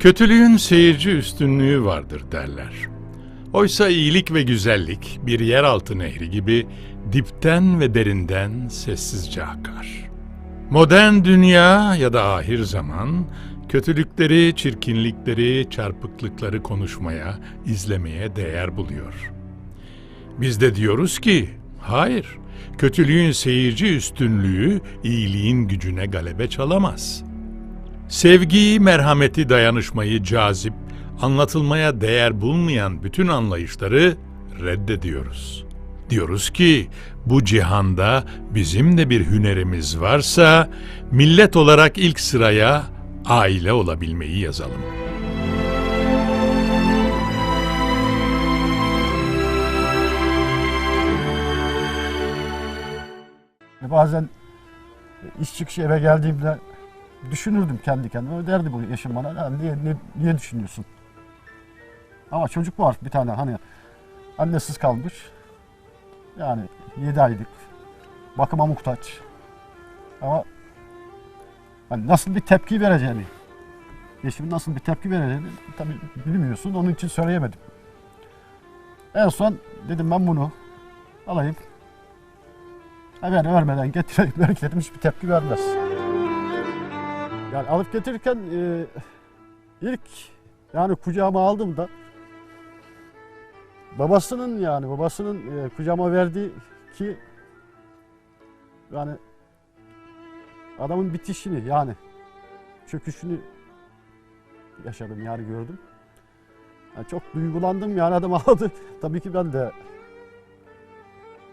Kötülüğün seyirci üstünlüğü vardır derler. Oysa iyilik ve güzellik bir yeraltı nehri gibi dipten ve derinden sessizce akar. Modern dünya ya da ahir zaman kötülükleri, çirkinlikleri, çarpıklıkları konuşmaya, izlemeye değer buluyor. Biz de diyoruz ki, hayır, kötülüğün seyirci üstünlüğü iyiliğin gücüne galebe çalamaz. Sevgiyi, merhameti, dayanışmayı cazip, anlatılmaya değer bulmayan bütün anlayışları reddediyoruz. Diyoruz ki bu cihanda bizim de bir hünerimiz varsa millet olarak ilk sıraya aile olabilmeyi yazalım. Bazen iş çıkışı eve geldiğimde düşünürdüm kendi kendime. Derdi bu eşim bana, "Ya niye, niye, niye düşünüyorsun? Ama çocuk var bir tane hani annesiz kalmış. Yani 7 aylık. Bakıma muhtaç. Ama hani nasıl bir tepki vereceğini, eşimin nasıl bir tepki vereceğini tabii bilmiyorsun. Onun için söyleyemedim. En son dedim ben bunu alayım. Hemen vermeden getireyim. Belki dedim hiçbir tepki vermez. Yani alıp getirirken e, ilk yani kucağıma aldığımda babasının yani babasının e, kucağıma verdiği ki yani adamın bitişini yani çöküşünü yaşadım yani gördüm. Yani çok duygulandım yani adam ağladı. Tabii ki ben de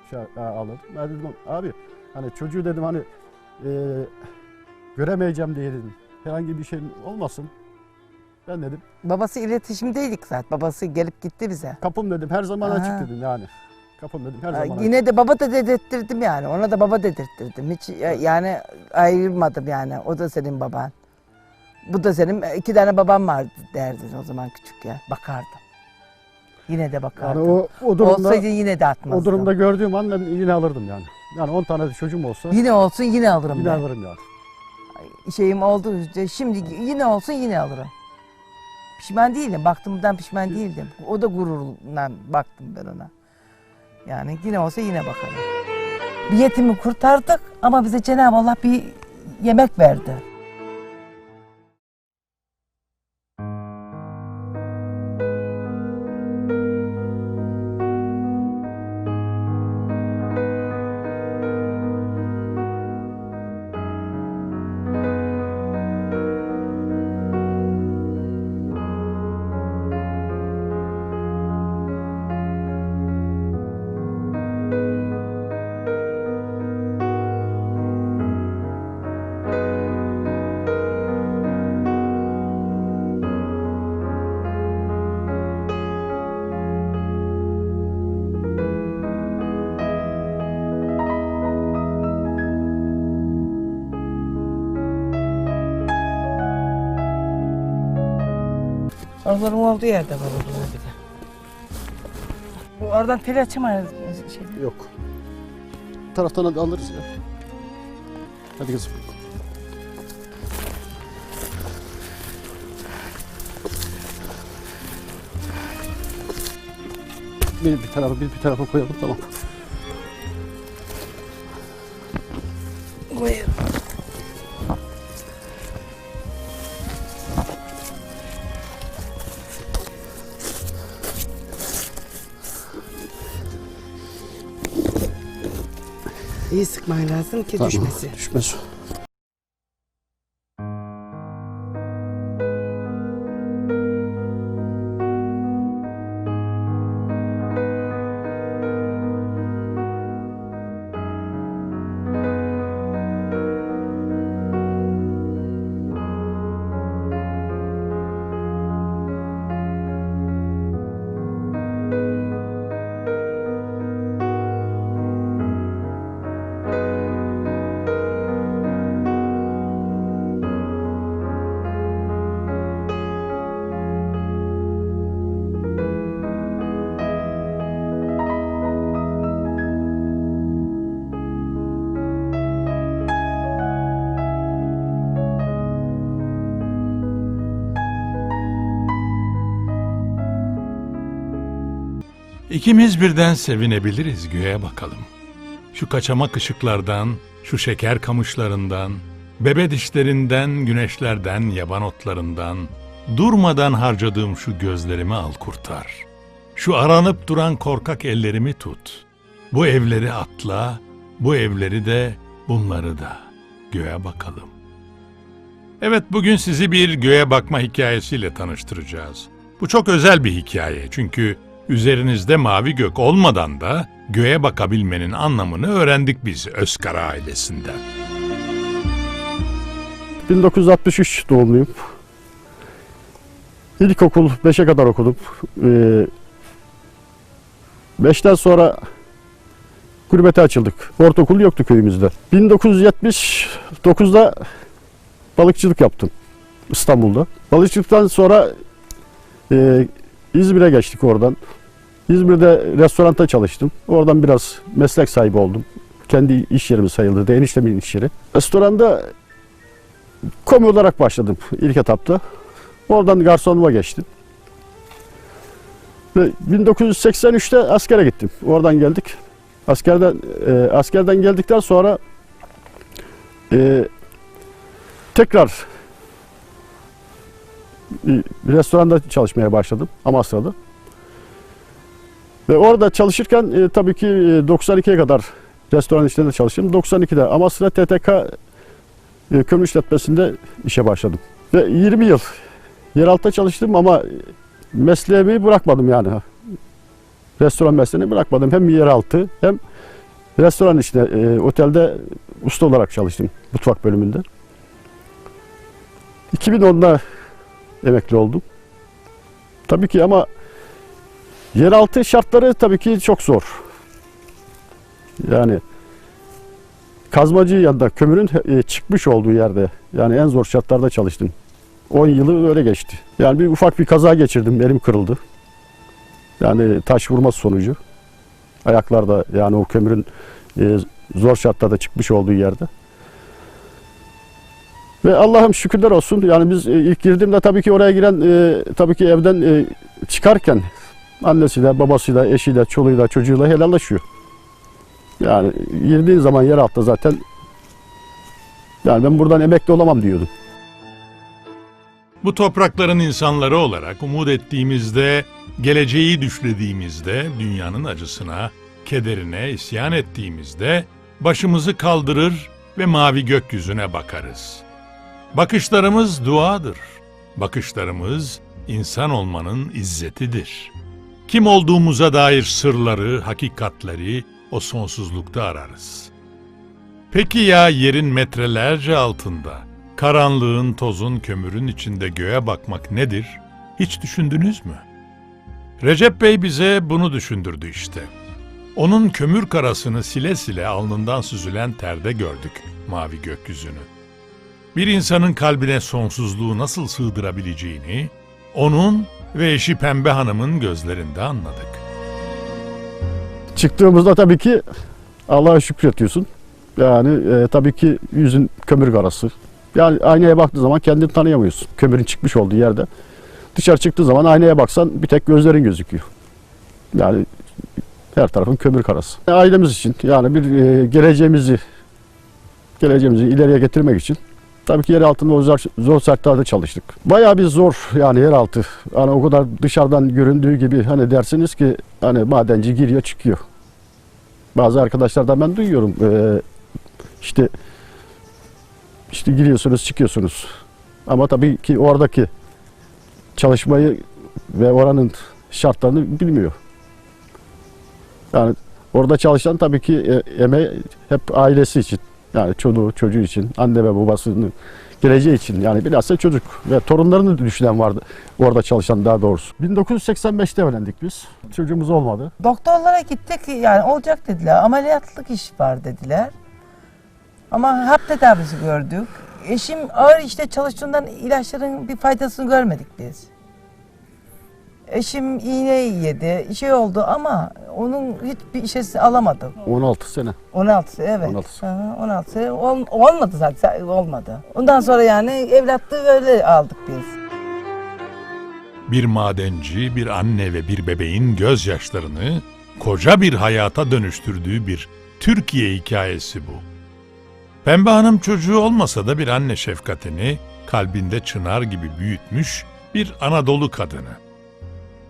şey e, ağladım. Ben dedim abi hani çocuğu dedim hani e, göremeyeceğim diye dedim. Herhangi bir şey olmasın. Ben dedim Babası iletişimdeydik zaten. Babası gelip gitti bize. kapım dedim her zaman Aha. açık dedim yani. Kapım dedim her Ha, zaman Yine de baba da dedirttirdim yani. Ona da baba dedirttirdim. Hiç ya- yani ayırmadım yani. O da senin baban. Bu da senin iki tane babam var derdi o zaman küçük ya. Bakardım. Yine de Yani bakardım. o, o durumda Olsaydı yine de atmazdım. o durumda gördüğüm an ben yine alırdım yani. Yani 10 tane çocuğum olsa Yine olsun yine alırım yine ben. alırım yani. Şeyim oldu şimdi yine olsun yine alırım. Pişman değilim. Baktığımdan pişman değildim. O da gururla baktım ben ona. Yani yine olsa yine bakarım. Bir yetimi kurtardık ama bize Cenab-ı Allah bir yemek verdi. Arıların olduğu yerde var onlar bir de. Bu oradan tel açamayız. Şey. Yok. Bu taraftan alırız ya. Hadi kızım. Bir, bir tarafa bir, bir tarafa koyalım tamam. Koyuyorum. İyi sıkman lazım ki Tamam, düşmesin. Düşmez. İkimiz birden sevinebiliriz göğe bakalım. Şu kaçamak ışıklardan, şu şeker kamışlarından, bebe dişlerinden, güneşlerden, yaban otlarından, durmadan harcadığım şu gözlerimi al kurtar. Şu aranıp duran korkak ellerimi tut. Bu evleri atla, bu evleri de, bunları da göğe bakalım. Evet bugün sizi bir göğe bakma hikayesiyle tanıştıracağız. Bu çok özel bir hikaye çünkü üzerinizde mavi gök olmadan da göğe bakabilmenin anlamını öğrendik biz Özkara ailesinden. 1963 doğumluyum. İlkokul 5'e kadar okudum. 5'ten sonra gurbete açıldık. Ortaokul yoktu köyümüzde. 1979'da balıkçılık yaptım İstanbul'da. Balıkçılıktan sonra e, İzmir'e geçtik oradan. İzmir'de restoranda çalıştım. Oradan biraz meslek sahibi oldum. Kendi iş yerimi sayıldı. Eniştemin iş yeri. Restoranda komi olarak başladım ilk etapta. Oradan garsonluğa geçtim. Ve 1983'te askere gittim. Oradan geldik. Askerden e, askerden geldikten sonra e, tekrar restoranda çalışmaya başladım Amasra'da. Ve orada çalışırken e, tabii ki e, 92'ye kadar restoran işlerinde çalıştım. 92'de Amasra TTK e, kömür işletmesinde işe başladım. Ve 20 yıl yeraltı çalıştım ama mesleğimi bırakmadım yani. Restoran mesleğini bırakmadım. Hem yeraltı hem restoran işte e, otelde usta olarak çalıştım mutfak bölümünde. 2010'da emekli oldum. Tabii ki ama yeraltı şartları tabii ki çok zor. Yani kazmacı yanında kömürün e, çıkmış olduğu yerde yani en zor şartlarda çalıştım. 10 yılı öyle geçti. Yani bir ufak bir kaza geçirdim. Elim kırıldı. Yani taş vurması sonucu. Ayaklarda yani o kömürün e, zor şartlarda çıkmış olduğu yerde. Ve Allah'ım şükürler olsun. Yani biz e, ilk girdiğimde tabii ki oraya giren e, tabii ki evden e, çıkarken annesiyle, babasıyla, eşiyle, çoluğuyla, çocuğuyla helallaşıyor. Yani girdiğin zaman yer altta zaten yani ben buradan emekli olamam diyordum. Bu toprakların insanları olarak umut ettiğimizde, geleceği düşlediğimizde, dünyanın acısına, kederine isyan ettiğimizde başımızı kaldırır ve mavi gökyüzüne bakarız. Bakışlarımız duadır. Bakışlarımız insan olmanın izzetidir. Kim olduğumuza dair sırları, hakikatleri o sonsuzlukta ararız. Peki ya yerin metrelerce altında, karanlığın, tozun, kömürün içinde göğe bakmak nedir? Hiç düşündünüz mü? Recep Bey bize bunu düşündürdü işte. Onun kömür karasını sile sile alnından süzülen terde gördük mavi gökyüzünü. Bir insanın kalbine sonsuzluğu nasıl sığdırabileceğini, onun ve eşi Pembe Hanım'ın gözlerinde anladık. Çıktığımızda tabii ki Allah'a şükrediyorsun. Yani e, tabii ki yüzün kömür karası. Yani aynaya baktığı zaman kendini tanıyamıyorsun. Kömürün çıkmış olduğu yerde. Dışarı çıktığı zaman aynaya baksan bir tek gözlerin gözüküyor. Yani her tarafın kömür karası. Ailemiz için yani bir e, geleceğimizi geleceğimizi ileriye getirmek için tabii ki yer altında o zor, zor şartlarda çalıştık. Bayağı bir zor yani yer altı. Hani o kadar dışarıdan göründüğü gibi hani dersiniz ki hani madenci giriyor çıkıyor. Bazı arkadaşlardan ben duyuyorum e, işte işte giriyorsunuz çıkıyorsunuz. Ama tabii ki oradaki çalışmayı ve oranın şartlarını bilmiyor. Yani orada çalışan tabii ki e, emeği hep ailesi için. Yani çocuğu, çocuğu için, anne ve babasının geleceği için. Yani bilhassa çocuk ve torunlarını düşünen vardı orada çalışan daha doğrusu. 1985'te evlendik biz. Çocuğumuz olmadı. Doktorlara gittik yani olacak dediler. Ameliyatlık iş var dediler. Ama hap tedavisi gördük. Eşim ağır işte çalıştığından ilaçların bir faydasını görmedik biz. Eşim iğne yedi, şey oldu ama onun hiçbir işesi alamadı. 16 sene. 16 evet. 16. Hı hı, 16 Ol- olmadı zaten olmadı. Ondan sonra yani evlatlığı öyle aldık biz. Bir madenci, bir anne ve bir bebeğin gözyaşlarını koca bir hayata dönüştürdüğü bir Türkiye hikayesi bu. Pembe Hanım çocuğu olmasa da bir anne şefkatini kalbinde çınar gibi büyütmüş bir Anadolu kadını.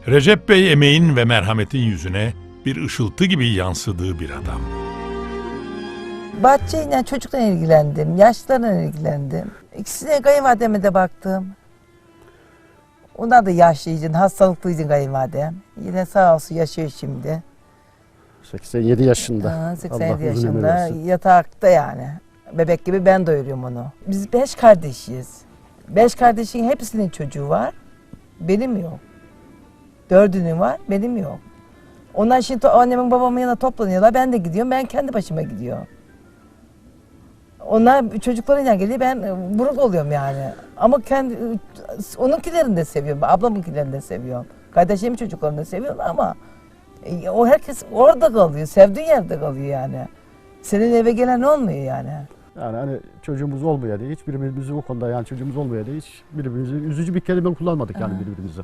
Recep Bey emeğin ve merhametin yüzüne bir ışıltı gibi yansıdığı bir adam. Bahçeyle çocukla ilgilendim, yaşlarla ilgilendim. İkisine kayınvalideme de baktım. Onlar da yaşlıydın, hastalıklıydın kayınvalidem. Yine sağ olsun yaşıyor şimdi. 87 yaşında. Ha, Allah 87 uzun ömür yaşında yatakta yani. Bebek gibi ben doyuruyorum onu. Biz beş kardeşiz. Beş kardeşin hepsinin çocuğu var. Benim yok. Dördünün var, benim yok. Onlar şimdi annemin babamın yanına toplanıyorlar. Ben de gidiyorum. Ben kendi başıma gidiyorum. Onlar çocuklarıyla geliyor. Ben e, buruk oluyorum yani. Ama kendi onunkilerini de seviyorum. Ablamınkilerini de seviyorum. Kardeşimin çocuklarını da seviyorum ama e, o herkes orada kalıyor. Sevdiğin yerde kalıyor yani. Senin eve gelen olmuyor yani. Yani hani çocuğumuz olmaya diye hiçbirimizi o konuda yani çocuğumuz olmaya diye hiç birbirimizi üzücü bir kelime kullanmadık yani birbirimize.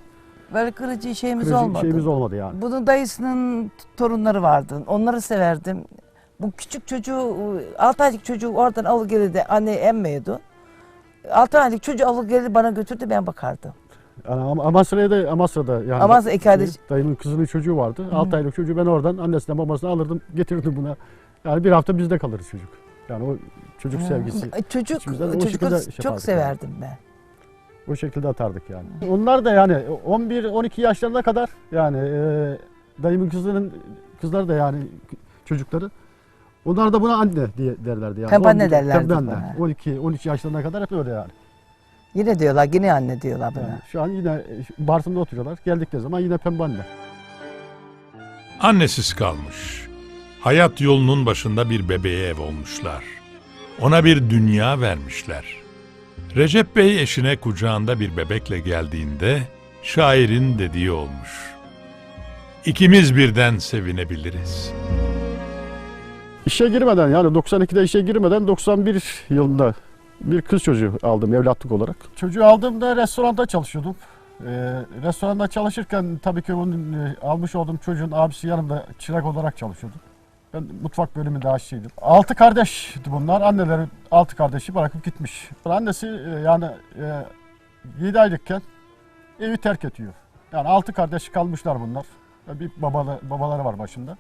Böyle kırıcı şeyimiz Kırıcı olmadı. şeyimiz olmadı yani. Bunun dayısının torunları vardı. Onları severdim. Bu küçük çocuğu, 6 aylık çocuğu oradan alı gelirdi. Anne emmiyordu. 6 aylık çocuğu alı gelirdi bana götürdü ben bakardım. Yani Am- Amasra'ya da Amasra'da yani Amasra iki kardeş- dayımın kızının çocuğu vardı. 6 aylık çocuğu ben oradan annesinden babasından alırdım getirdim buna. Yani bir hafta bizde kalır çocuk. Yani o çocuk sevgisi. Çocuk, içimizden o şekilde şey çok yapardık severdim ben. O şekilde atardık yani. Onlar da yani 11-12 yaşlarına kadar yani e, dayımın kızının kızları da yani çocukları onlar da buna anne diye derlerdi yani. Pembe anne 11 derlerdi pembe anne. bana. 12 13 yaşlarına kadar hep öyle yani. Yine diyorlar, yine anne diyorlar bana. yani şu an yine Bartın'da oturuyorlar. Geldikleri zaman yine pembe anne. Annesiz kalmış. Hayat yolunun başında bir bebeğe ev olmuşlar. Ona bir dünya vermişler. Recep Bey eşine kucağında bir bebekle geldiğinde şairin dediği olmuş. İkimiz birden sevinebiliriz. İşe girmeden yani 92'de işe girmeden 91 yılında bir kız çocuğu aldım evlatlık olarak. Çocuğu aldığımda restoranda çalışıyordum. Ee, restoranda çalışırken tabii ki onun e, almış olduğum çocuğun abisi yanımda çırak olarak çalışıyordu. Ben mutfak bölümünde aşçıydım. Altı kardeşti bunlar. Anneleri altı kardeşi bırakıp gitmiş. Annesi e, yani e, 7 aylıkken evi terk ediyor. Yani altı kardeş kalmışlar bunlar. Bir babalı, babaları var başında.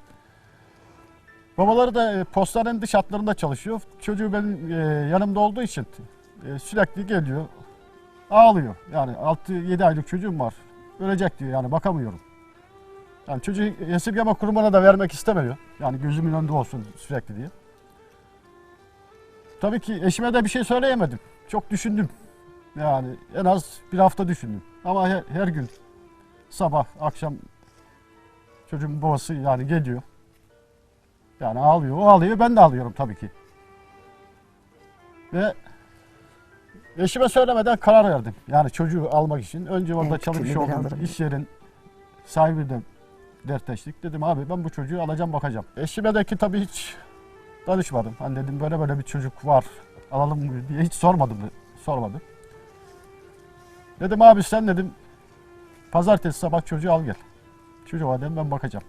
Babaları da e, postanenin dış hatlarında çalışıyor. Çocuğu benim e, yanımda olduğu için e, sürekli geliyor. Ağlıyor. Yani 6-7 aylık çocuğum var. Ölecek diyor yani bakamıyorum. Yani çocuğu esirgeme kurumuna da vermek istemiyor. Yani gözümün önünde olsun sürekli diye. Tabii ki eşime de bir şey söyleyemedim. Çok düşündüm. Yani en az bir hafta düşündüm. Ama her, her gün sabah, akşam çocuğun babası yani geliyor. Yani ağlıyor. O ağlıyor. Ben de ağlıyorum tabii ki. Ve eşime söylemeden karar verdim. Yani çocuğu almak için. Önce orada Evet, ben olduğum iş yerin sahibiyle dertleştik. Dedim abi ben bu çocuğu alacağım bakacağım. Eşime de ki tabii hiç danışmadım. Hani dedim böyle böyle bir çocuk var. Alalım mı diye hiç sormadım. Sormadım. Dedim abi sen dedim pazartesi sabah çocuğu al gel. Çocuğa dedim ben bakacağım.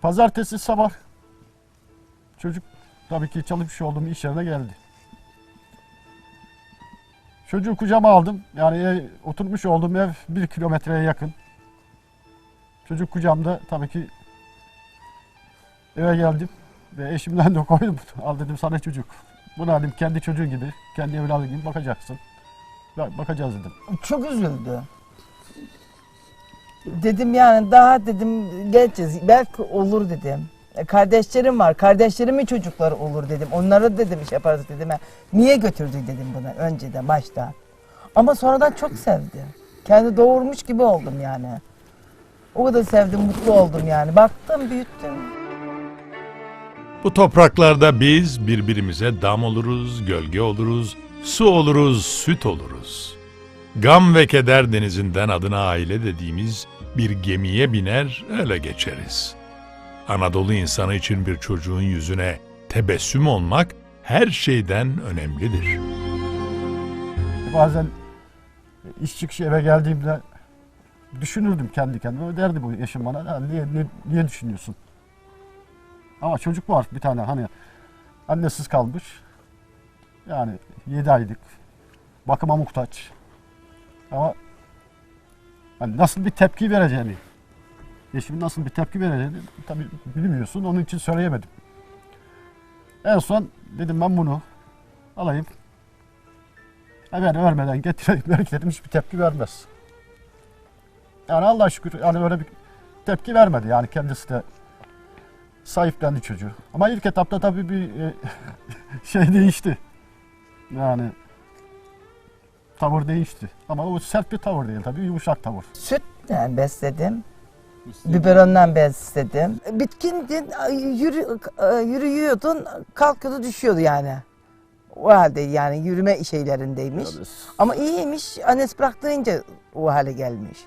Pazartesi sabah çocuk tabii ki çalışmış olduğum iş yerine geldi. Çocuğu kucağıma aldım. Yani ev, oturmuş olduğum ev bir kilometreye yakın. Çocuk kucağımda tabii ki eve geldim. Ve eşimden de koydum. Al dedim sana çocuk. Bunu dedim kendi çocuğun gibi, kendi evladı gibi bakacaksın. Bak- Bakacağız dedim. Çok üzüldü. Dedim yani daha dedim geleceğiz. Belki olur dedim. E, Kardeşlerim var. Kardeşlerimin çocukları olur dedim. Onlara dedim iş yaparız dedim. Ha, Niye götürdün dedim buna önceden başta. Ama sonradan çok sevdi. Kendi doğurmuş gibi oldum yani. O kadar sevdim, mutlu oldum yani. Baktım, büyüttüm. Bu topraklarda biz birbirimize dam oluruz, gölge oluruz, su oluruz, süt oluruz. Gam ve keder denizinden adına aile dediğimiz bir gemiye biner öyle geçeriz. Anadolu insanı için bir çocuğun yüzüne tebessüm olmak her şeyden önemlidir. Bazen iş çıkışı eve geldiğimde düşünürdüm kendi kendime. Derdi bu eşim bana. "Ya niye, niye, niye düşünüyorsun? Ama çocuk var bir tane hani annesiz kalmış. Yani 7 aylık. Bakıma muhtaç. Ama hani nasıl bir tepki vereceğini, eşimin nasıl bir tepki vereceğini tabii bilmiyorsun. Onun için söyleyemedim. En son dedim ben bunu alayım. Hemen örmeden getireyim. Belki dedim hiçbir tepki vermez. Yani Allah şükür yani öyle bir tepki vermedi. Yani kendisi de sahiplendi çocuğu. Ama ilk etapta tabii bir e, şey değişti. Yani tavır değişti. Ama o sert bir tavır değil tabii yumuşak tavır. Sütten besledim. Biberondan besledim. Bitkindin, yürü, yürüyordun, kalkıyordu düşüyordu yani. O halde yani yürüme şeylerindeymiş. Yani, Ama iyiymiş, annesi bıraktığınca o hale gelmiş.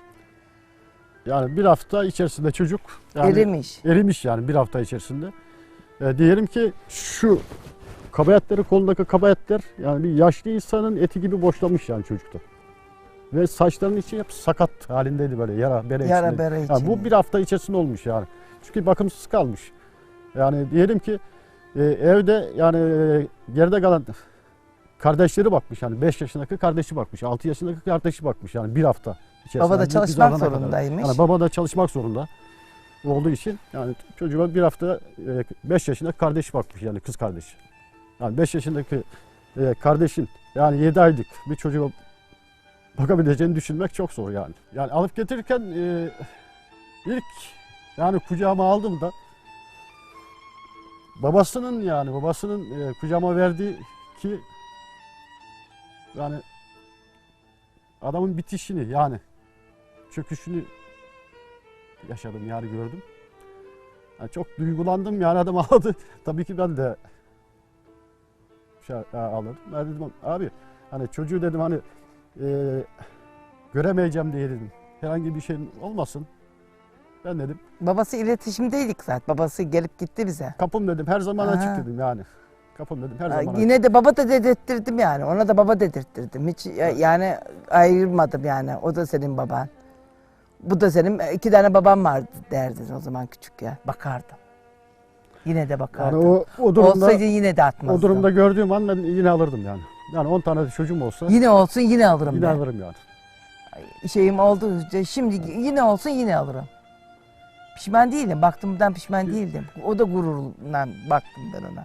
Yani bir hafta içerisinde çocuk yani Erimiş. erimiş yani bir hafta içerisinde. E, diyelim ki şu kabayetleri kolundaki kabayetler yani bir yaşlı insanın eti gibi boşlamış yani çocukta. Ve saçlarının içi hep sakat halindeydi böyle yara bere Yara içinde. bere Yani içinde. bu bir hafta içerisinde olmuş yani. Çünkü bakımsız kalmış. Yani diyelim ki e, evde yani e, geride kalan kardeşleri bakmış yani 5 yaşındaki kardeşi bakmış, 6 yaşındaki kardeşi bakmış yani bir hafta içerisinde. Baba da çalışmak zorundaymış. Yani baba da çalışmak zorunda olduğu için yani çocuğa bir hafta 5 yaşındaki kardeşi bakmış yani kız kardeşi. Yani 5 yaşındaki e, kardeşin yani 7 aylık bir çocuğa bakabileceğini düşünmek çok zor yani. Yani alıp getirirken e, ilk yani kucağıma aldım da babasının yani babasının e, kucağıma verdiği ki yani adamın bitişini yani çöküşünü yaşadım yani gördüm. Yani çok duygulandım yani adam ağladı. Tabii ki ben de şey e, ağladım. Ben dedim abi hani çocuğu dedim hani e, göremeyeceğim diye dedim. Herhangi bir şey olmasın. Ben dedim Babası iletişimdeydik zaten. Babası gelip gitti bize. kapım dedim her zaman Ha. açık dedim yani. Kapım dedim her zaman Yine de baba da dedirttirdim yani. Ona da baba dedirttirdim. Hiç ya- yani ayırmadım yani. O da senin baban. Bu da senin iki tane babam vardı derdin o zaman küçükken. Bakardım. Yine de Yani bakardım. o, o durumda Olsaydı yine de atmazdım. o durumda gördüğüm an ben yine alırdım yani. Yani 10 tane çocuğum olsa Yine olsun yine alırım yine ben. alırım yani. Şeyim oldu. Şimdi yine olsun yine alırım. Pişman değilim. Baktığımdan pişman değildim. O da gururundan baktım ben ona.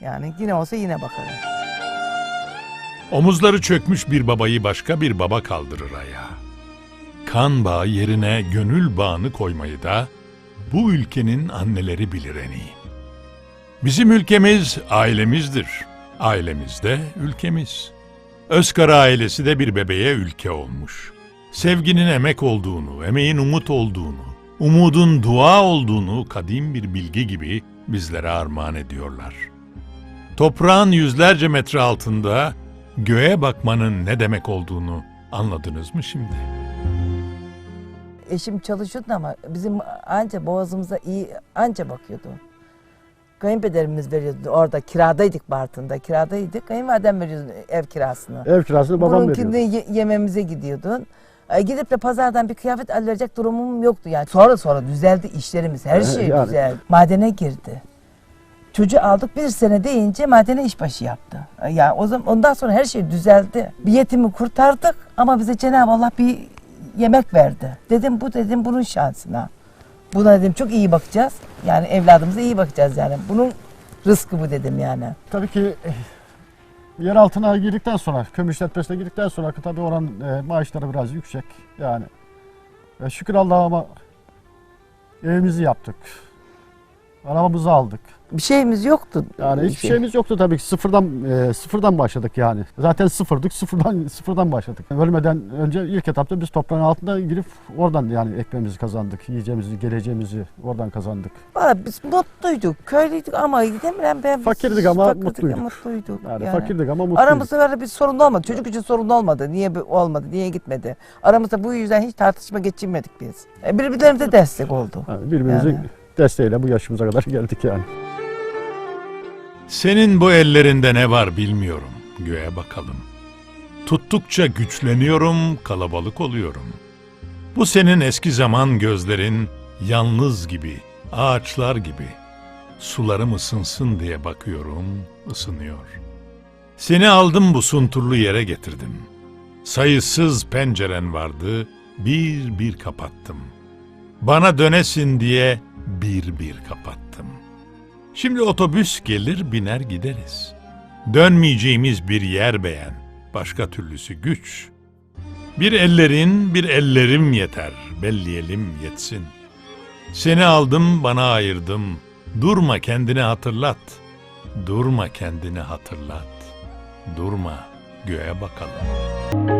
Yani yine olsa yine bakarım. Omuzları çökmüş bir babayı başka bir baba kaldırır ayağa. Kan bağı yerine gönül bağını koymayı da bu ülkenin anneleri bilir en iyi. Bizim ülkemiz ailemizdir. Ailemiz de ülkemiz. Özkara ailesi de bir bebeğe ülke olmuş. Sevginin emek olduğunu, emeğin umut olduğunu, umudun dua olduğunu kadim bir bilgi gibi bizlere armağan ediyorlar. Toprağın yüzlerce metre altında göğe bakmanın ne demek olduğunu anladınız mı şimdi? Eşim çalışıyordu ama bizim anca boğazımıza iyi anca bakıyordu. Kayınpederimiz veriyordu orada kiradaydık Bartın'da kiradaydık. Kayınvalidem veriyordu ev kirasını. Ev kirasını babam veriyor. Bununkini ye- yememize gidiyordun. E, Gidip de pazardan bir kıyafet alacak durumum yoktu yani. Sonra sonra düzeldi işlerimiz. Her Ee, şey yani. güzel. Madene girdi. Çocuğu aldık bir sene deyince madene işbaşı yaptı. E, Yani o zaman ondan sonra her şey düzeldi. Bir yetimi kurtardık ama bize Cenab-ı Allah bir yemek verdi. Dedim bu dedim bunun şansına. Buna dedim çok iyi bakacağız. Yani evladımıza iyi bakacağız yani. Bunun rızkı bu dedim yani. Tabii ki eh, yer altına girdikten sonra, kömür işletmesine girdikten sonra tabii oranın e, maaşları biraz yüksek. Yani e, şükür Allah'a evimizi yaptık. Arabamızı aldık. Bir şeyimiz yoktu. Yani hiçbir şeyimiz yoktu tabii ki. Sıfırdan e, sıfırdan başladık yani. Zaten sıfırdık. Sıfırdan sıfırdan başladık. Ölmeden önce ilk etapta biz toprağın altında girip oradan yani ekmeğimizi kazandık. Yiyeceğimizi, geleceğimizi oradan kazandık. Valla biz mutluyduk. Köylüydük ama gidemiyorum ben. Fakirdik ama Fakirdik mutluyduk. mutluyduk. Yani, yani. fakirdik ama mutluyduk. Aramızda böyle bir sorun olmadı. Çocuk için sorun olmadı. Niye olmadı? Niye gitmedi? Aramızda bu yüzden hiç tartışma geçirmedik biz. E, Birbirlerimize destek oldu. Yani birbirimizin Yani. desteğiyle bu yaşımıza kadar geldik yani. Senin bu ellerinde ne var bilmiyorum. Göğe bakalım. Tuttukça güçleniyorum, kalabalık oluyorum. Bu senin eski zaman gözlerin yalnız gibi, ağaçlar gibi. Sularım ısınsın diye bakıyorum, ısınıyor. Seni aldım bu sunturlu yere getirdim. Sayısız penceren vardı, bir bir kapattım. Bana dönesin diye bir bir kapattım. Şimdi otobüs gelir biner gideriz. Dönmeyeceğimiz bir yer beğen, başka türlüsü güç. Bir ellerin, bir ellerim yeter, belleyelim yetsin. Seni aldım, bana ayırdım. Durma kendini hatırlat. Durma kendini hatırlat. Durma, göğe bakalım.